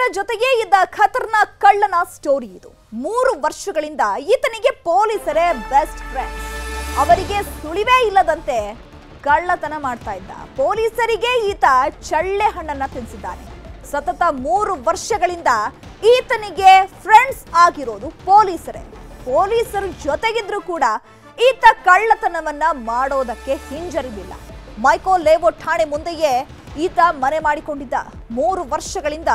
ಪೊಲೀಸರ ಜೊತೆಗೇ ಇದ್ದ ಖತರ್ನಾಕ್ ಕಳ್ಳನ ಸ್ಟೋರಿ ಇದು. ಮೂರು ವರ್ಷಗಳಿಂದ ಈತನಿಗೆ ಪೊಲೀಸರೇ ಬೆಸ್ಟ್ ಫ್ರೆಂಡ್ಸ್ ಅವರಿಗೆ ಸುಳಿವೇ ಇಲ್ಲದಂತೆ ಕಳ್ಳತನ ಮಾಡ್ತಾ ಇದ್ದ. ಪೊಲೀಸರಿಗೆ ಈತ ಚಳ್ಳೆ ಹಣ್ಣನ್ನ ತಿನ್ಸಿದ್ದಾನೆ. ಸತತ ಮೂರು ವರ್ಷಗಳಿಂದ ಈತನಿಗೆ ಫ್ರೆಂಡ್ಸ್ ಆಗಿರೋದು ಪೊಲೀಸರೇ. ಪೊಲೀಸರು ಜೊತೆಗಿದ್ರು ಕೂಡ ಈತ ಕಳ್ಳತನವನ್ನ ಮಾಡೋದಕ್ಕೆ ಹಿಂಜರಿದಿಲ್ಲ. ಮೈಕೋ ಲೇವೋ ಠಾಣೆ ಮುಂದೆಯೇ ಈತ ಮನೆ ಮಾಡಿಕೊಂಡಿದ್ದ. ಮೂರು ವರ್ಷಗಳಿಂದ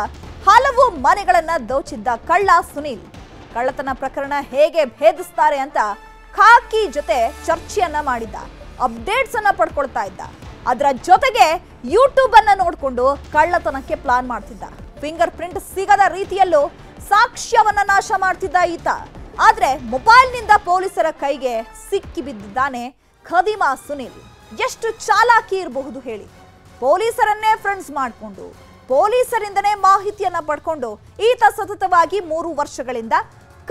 ಹಲವು ಮನೆಗಳನ್ನ ದೋಚಿದ್ದ ಕಳ್ಳ ಸುನೀಲ್. ಕಳ್ಳತನ ಪ್ರಕರಣ ಹೇಗೆ ಭೇದಿಸ್ತಾರೆ ಅಂತ ಖಾಕಿ ಜೊತೆ ಚರ್ಚೆಯನ್ನ ಮಾಡಿದ್ದ. ಅಪ್ಡೇಟ್ಸ್ ಅನ್ನ ಪಡ್ಕೊಳ್ತಾ ಇದ್ದ. ಅದರ ಜೊತೆಗೆ ಯೂಟ್ಯೂಬ್ ಅನ್ನ ನೋಡಿಕೊಂಡು ಕಳ್ಳತನಕ್ಕೆ ಪ್ಲಾನ್ ಮಾಡ್ತಿದ್ದ. ಫಿಂಗರ್ ಪ್ರಿಂಟ್ ಸಿಗದ ರೀತಿಯಲ್ಲೂ ಸಾಕ್ಷ್ಯವನ್ನ ನಾಶ ಮಾಡ್ತಿದ್ದ ಈತ. ಆದ್ರೆ ಮೊಬೈಲ್ನಿಂದ ಪೊಲೀಸರ ಕೈಗೆ ಸಿಕ್ಕಿ ಬಿದ್ದಿದ್ದಾನೆ ಖದೀಮಾ ಸುನೀಲ್. ಎಷ್ಟು ಚಾಲಾಕಿ ಇರಬಹುದು ಹೇಳಿ. ಪೊಲೀಸರನ್ನೇ ಫ್ರೆಂಡ್ಸ್ ಮಾಡಿಕೊಂಡು ಪೊಲೀಸರಿಂದನೇ ಮಾಹಿತಿಯನ್ನ ಪಡ್ಕೊಂಡು ಈತ ಸತತವಾಗಿ ಮೂರು ವರ್ಷಗಳಿಂದ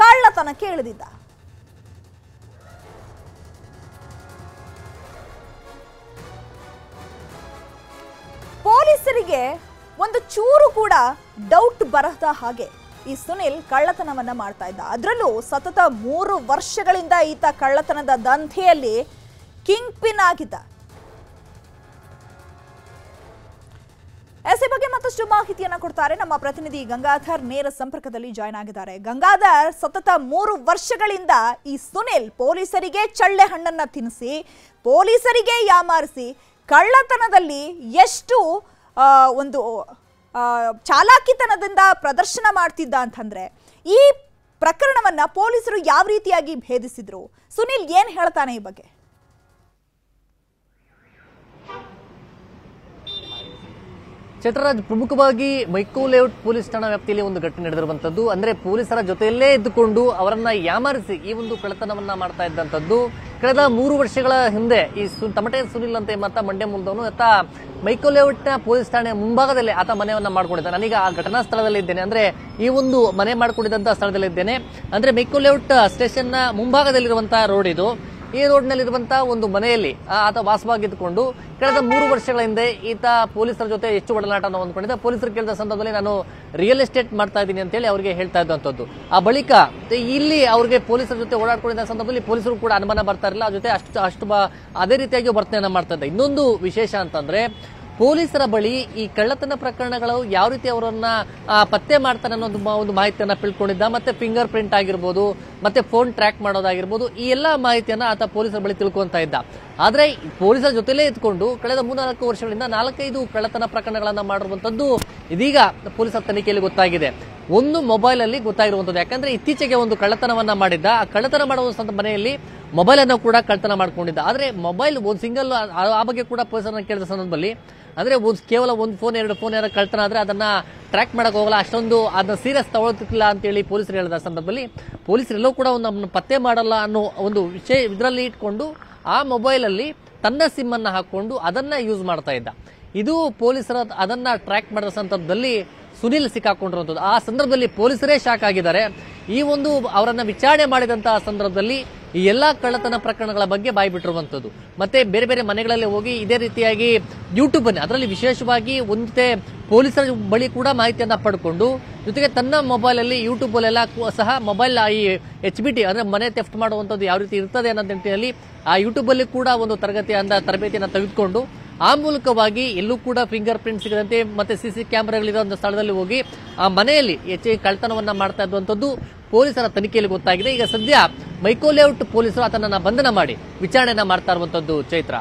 ಕಳ್ಳತನಕ್ಕೆ ಇಳಿದಿದ್ದ. ಪೊಲೀಸರಿಗೆ ಒಂದು ಚೂರು ಕೂಡ ಡೌಟ್ ಬರದ ಹಾಗೆ ಈ ಸುನಿಲ್ ಕಳ್ಳತನವನ್ನ ಮಾಡ್ತಾ ಇದ್ದ. ಅದರಲ್ಲೂ ಸತತ ಮೂರು ವರ್ಷಗಳಿಂದ ಈತ ಕಳ್ಳತನದ ದಂಧೆಯಲ್ಲಿ ಕಿಂಗ್ ಪಿನ್ ಆಗಿದ್ದ. ಎಸ್ ಈ ಬಗ್ಗೆ ಮತ್ತಷ್ಟು ಮಾಹಿತಿಯನ್ನ ಕೊಡ್ತಾರೆ ನಮ್ಮ ಪ್ರತಿನಿಧಿ ಗಂಗಾಧರ್ ನೇರ ಸಂಪರ್ಕದಲ್ಲಿ ಜಾಯ್ನ್ ಆಗಿದ್ದಾರೆ. ಗಂಗಾಧರ್, ಸತತ ಮೂರು ವರ್ಷಗಳಿಂದ ಈ ಸುನಿಲ್ ಪೊಲೀಸರಿಗೆ ಚಳ್ಳೆ ಹಣ್ಣನ್ನ ತಿನ್ನಿಸಿ, ಪೊಲೀಸರಿಗೆ ಯಾಮಾರಿಸಿ ಕಳ್ಳತನದಲ್ಲಿ ಎಷ್ಟು ಒಂದು ಚಾಲಾಕಿತನದಿಂದ ಪ್ರದರ್ಶನ ಮಾಡ್ತಿದ್ದ ಅಂತಂದ್ರೆ, ಈ ಪ್ರಕರಣವನ್ನ ಪೊಲೀಸರು ಯಾವ ರೀತಿಯಾಗಿ ಭೇದಿಸಿದ್ರು? ಸುನಿಲ್ ಏನ್ ಹೇಳ್ತಾನೆ ಈ ಬಗ್ಗೆ? ಚೈತ್ರರಾಜ್ ಪ್ರಮುಖವಾಗಿ ಮೈಕೋ ಲೇಔಟ್ ಪೊಲೀಸ್ ಠಾಣಾ ವ್ಯಾಪ್ತಿಯಲ್ಲಿ ಒಂದು ಘಟನೆ ನಡೆದಿರುವಂತದ್ದು. ಅಂದ್ರೆ ಪೊಲೀಸರ ಜೊತೆಯಲ್ಲೇ ಇದ್ದುಕೊಂಡು ಅವರನ್ನ ಯಾಮಾರಿಸಿ ಈ ಒಂದು ಕಳತನವನ್ನ ಮಾಡ್ತಾ ಇದ್ದಂತದ್ದು. ಕಳೆದ ಮೂರು ವರ್ಷಗಳ ಹಿಂದೆ ಈ ಸು, ತಮಟೆ ಸುನಿಲ್ ಅಂತ ಮತ್ತ ಮಂಡ್ಯ ಮುಂದವನು, ಆತ ಮೈಕೋ ಲೇಔಟ್ ಪೊಲೀಸ್ ಠಾಣೆ ಮುಂಭಾಗದಲ್ಲಿ ಆತ ಮನೆಯನ್ನ ಮಾಡಿಕೊಂಡಿದ್ದಾನೆ. ನಾನೀಗ ಆ ಘಟನಾ ಸ್ಥಳದಲ್ಲಿ ಇದ್ದೇನೆ. ಅಂದ್ರೆ ಈ ಒಂದು ಮನೆ ಮಾಡ್ಕೊಂಡಿದ್ದಂತ ಸ್ಥಳದಲ್ಲಿ ಇದ್ದೇನೆ. ಅಂದ್ರೆ ಮೈಕೋ ಲೇಔಟ್ ಸ್ಟೇಷನ್ ಮುಂಭಾಗದಲ್ಲಿರುವಂತಹ ರೋಡ್ ಇದು. ಈ ರೋಡ್ನಲ್ಲಿರುವಂತಹ ಒಂದು ಮನೆಯಲ್ಲಿ ಆತ ವಾಸವಾಗಿದ್ದುಕೊಂಡು ಕಳೆದ ಮೂರು ವರ್ಷಗಳ ಹಿಂದೆ ಈತ ಪೊಲೀಸರ ಜೊತೆ ಹೆಚ್ಚು ಒಡನಾಟವನ್ನು ಹೊಂದ್ಕೊಂಡಿದ್ದ. ಪೊಲೀಸರು ಕೇಳಿದ ಸಂದರ್ಭದಲ್ಲಿ ನಾನು ರಿಯಲ್ ಎಸ್ಟೇಟ್ ಮಾಡ್ತಾ ಇದ್ದೀನಿ ಅಂತೇಳಿ ಅವರಿಗೆ ಹೇಳ್ತಾ ಇದ್ದಂಥದ್ದು. ಆ ಬಳಿಕ ಇಲ್ಲಿ ಅವರಿಗೆ ಪೊಲೀಸರ ಜೊತೆ ಓಡಾಡ್ಕೊಂಡಿದ್ದ ಸಂದರ್ಭದಲ್ಲಿ ಪೊಲೀಸರು ಕೂಡ ಅನುಮಾನ ಬರ್ತಾ ಇರಲಿಲ್ಲ. ಆ ಜೊತೆ ಅಷ್ಟು ಅಷ್ಟು ಅದೇ ರೀತಿಯಾಗಿ ವರ್ತನೆಯನ್ನು ಮಾಡ್ತಾ ಇದ್ದ. ಇನ್ನೊಂದು ವಿಶೇಷ ಅಂತಂದ್ರೆ ಪೊಲೀಸರ ಬಳಿ ಈ ಕಳ್ಳತನ ಪ್ರಕರಣಗಳು ಯಾವ ರೀತಿ ಅವರನ್ನ ಪತ್ತೆ ಮಾಡ್ತಾರೆ ಅನ್ನೋದು ಒಂದು ಮಾಹಿತಿಯನ್ನ ತಿಳ್ಕೊಂಡಿದ್ದ. ಮತ್ತೆ ಫಿಂಗರ್ ಪ್ರಿಂಟ್ ಆಗಿರ್ಬೋದು, ಮತ್ತೆ ಫೋನ್ ಟ್ರ್ಯಾಕ್ ಮಾಡೋದಾಗಿರ್ಬೋದು, ಈ ಎಲ್ಲಾ ಮಾಹಿತಿಯನ್ನ ಆತ ಪೊಲೀಸರ ಬಳಿ ತಿಳ್ಕೊಂತ ಇದ್ದ. ಆದ್ರೆ ಪೊಲೀಸರ ಜೊತೆಲೇ ಇದ್ಕೊಂಡು ಕಳೆದ ಮೂರ್ನಾಲ್ಕು ವರ್ಷಗಳಿಂದ ನಾಲ್ಕೈದು ಕಳ್ಳತನ ಪ್ರಕರಣಗಳನ್ನ ಮಾಡಿರುವಂತದ್ದು ಇದೀಗ ಪೊಲೀಸರ ತನಿಖೆಯಲ್ಲಿ ಗೊತ್ತಾಗಿದೆ. ಒಂದು ಮೊಬೈಲ್ ಅಲ್ಲಿ ಗೊತ್ತಾಗಿರುವಂತದ್ದು ಯಾಕಂದ್ರೆ ಇತ್ತೀಚೆಗೆ ಒಂದು ಕಳ್ಳತನವನ್ನ ಮಾಡಿದ್ದ. ಆ ಕಳ್ಳತನ ಮಾಡುವ ಮನೆಯಲ್ಲಿ ಮೊಬೈಲ್ ಅನ್ನು ಕೂಡ ಕಳ್ಳತನ ಮಾಡ್ಕೊಂಡಿದ್ದ. ಆದ್ರೆ ಮೊಬೈಲ್ ಒಂದು ಸಿಂಗಲ್ ಆ ಬಗ್ಗೆ ಕೂಡ ಪೊಲೀಸರನ್ನ ಕೇಳಿದ ಸಂದರ್ಭದಲ್ಲಿ ಅಂದ್ರೆ ಒಂದು ಕೇವಲ ಒಂದು ಫೋನ್ ಎರಡು ಫೋನ್ ಏನಾದ್ರು ಕಳ್ತನ ಆದ್ರೆ ಅದನ್ನ ಟ್ರ್ಯಾಕ್ ಮಾಡಕ್ ಹೋಗಲ್ಲ. ಅಷ್ಟೊಂದು ಅದನ್ನ ಸೀರಿಯಸ್ ತಗೊಳ್ತಿಲ್ಲ ಅಂತೇಳಿ ಪೊಲೀಸರು ಹೇಳಿದ ಸಂದರ್ಭದಲ್ಲಿ. ಪೊಲೀಸರೆಲ್ಲೂ ಕೂಡ ಒಂದು ನಮ್ಮನ್ನ ಪತ್ತೆ ಮಾಡಲ್ಲ ಅನ್ನೋ ಒಂದು ವಿಷಯ ಇದರಲ್ಲಿ ಇಟ್ಕೊಂಡು ಆ ಮೊಬೈಲ್ ಅಲ್ಲಿ ತನ್ನ ಸಿಮ್ ಅನ್ನ ಹಾಕೊಂಡು ಅದನ್ನ ಯೂಸ್ ಮಾಡ್ತಾ ಇದ್ದ. ಇದು ಪೊಲೀಸರ ಅದನ್ನ ಟ್ರ್ಯಾಕ್ ಮಾಡಿದ ಸಂದರ್ಭದಲ್ಲಿ ಸುನಿಲ್ ಸಿಕ್ಕಾಕೊಂಡಿರುವಂಥದ್ದು ಆ ಸಂದರ್ಭದಲ್ಲಿ ಪೊಲೀಸರೇ ಶಾಕ್ ಆಗಿದ್ದಾರೆ. ಈ ಒಂದು ಅವರನ್ನ ವಿಚಾರಣೆ ಮಾಡಿದಂತಹ ಸಂದರ್ಭದಲ್ಲಿ ಈ ಎಲ್ಲಾ ಕಳ್ಳತನ ಪ್ರಕರಣಗಳ ಬಗ್ಗೆ ಬಾಯಿ ಬಾಯ್ಬಿಟ್ಟಿರುವಂಥದ್ದು ಮತ್ತೆ ಬೇರೆ ಬೇರೆ ಮನೆಗಳಲ್ಲಿ ಹೋಗಿ ಇದೇ ರೀತಿಯಾಗಿ ಯೂಟ್ಯೂಬ್ ಅದರಲ್ಲಿ ವಿಶೇಷವಾಗಿ ಒಂದೇ ಪೊಲೀಸರ ಬಳಿ ಕೂಡ ಮಾಹಿತಿಯನ್ನು ಪಡ್ಕೊಂಡು, ಜೊತೆಗೆ ತನ್ನ ಮೊಬೈಲಲ್ಲಿ ಯೂಟ್ಯೂಬ್ ಅಲ್ಲೆಲ್ಲ ಕು- ಸಹ ಮೊಬೈಲ್, ಈ ಎಚ್ ಬಿ ಟಿ ಅಂದ್ರೆ ಮನೆ ತೆಫ್ಟ್ ಮಾಡುವಂಥದ್ದು ಯಾವ ರೀತಿ ಇರ್ತದೆ ಅನ್ನೋ ನಿಟ್ಟಿನಲ್ಲಿ ಆ ಯೂಟ್ಯೂಬ್ ಅಲ್ಲಿ ಕೂಡ ಒಂದು ತರಗತಿ ಅಂದ ತರಬೇತಿಯನ್ನ ತೆಗೆದುಕೊಂಡು ಆ ಮೂಲಕವಾಗಿ ಎಲ್ಲೂ ಕೂಡ ಫಿಂಗರ್ ಪ್ರಿಂಟ್ ಸಿಗದಂತೆ ಮತ್ತೆ ಸಿಸಿ ಕ್ಯಾಮೆರಾಗಳಿರೋ ಒಂದು ಸ್ಥಳದಲ್ಲಿ ಹೋಗಿ ಆ ಮನೆಯಲ್ಲಿ ಹೆಚ್ಚಿಗೆ ಕಳ್ತನವನ್ನ ಮಾಡ್ತಾ ಇದ್ದಂಥದ್ದು ಪೊಲೀಸರ ತನಿಖೆಯಲ್ಲಿ ಗೊತ್ತಾಗಿದೆ. ಈಗ ಸದ್ಯ ಮೈಕೋ ಲೇಔಟ್ ಪೊಲೀಸರು ಆತನನ್ನ ಬಂಧನ ಮಾಡಿ ವಿಚಾರಣೆಯನ್ನ ಮಾಡ್ತಾ ಇರುವಂತದ್ದು ಚೈತ್ರ.